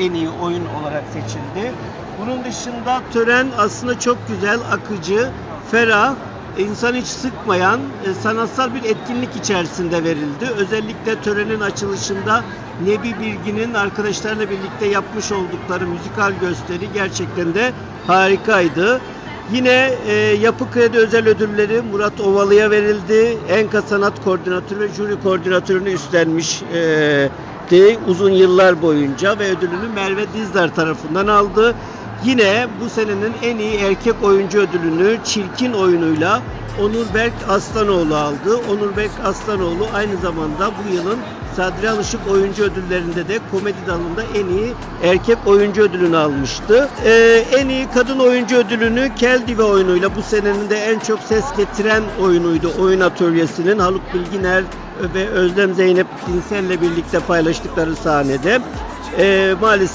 en iyi oyun olarak seçildi. Bunun dışında tören aslında çok güzel, akıcı, ferah, insan hiç sıkmayan e, sanatsal bir etkinlik içerisinde verildi. Özellikle törenin açılışında Nebi Bilgin'in arkadaşlarla birlikte yapmış oldukları müzikal gösteri gerçekten de harikaydı. Yine e, Yapı Kredi Özel Ödülleri Murat Ovalı'ya verildi. Enka Sanat Koordinatörü ve Jüri Koordinatörünü üstlenmiş e, de uzun yıllar boyunca ve ödülünü Merve Dizdar tarafından aldı. Yine bu senenin en iyi erkek oyuncu ödülünü Çirkin oyunuyla Onur Berk Aslanoğlu aldı. Onur Berk Aslanoğlu aynı zamanda bu yılın Sadri Alışık oyuncu ödüllerinde de komedi dalında en iyi erkek oyuncu ödülünü almıştı. Ee, en iyi kadın oyuncu ödülünü Keldive oyunuyla bu senenin de en çok ses getiren oyunuydu. Oyun atölyesinin Haluk Bilginer ve Özlem Zeynep Dinsel'le birlikte paylaştıkları sahnede. Ee, maalesef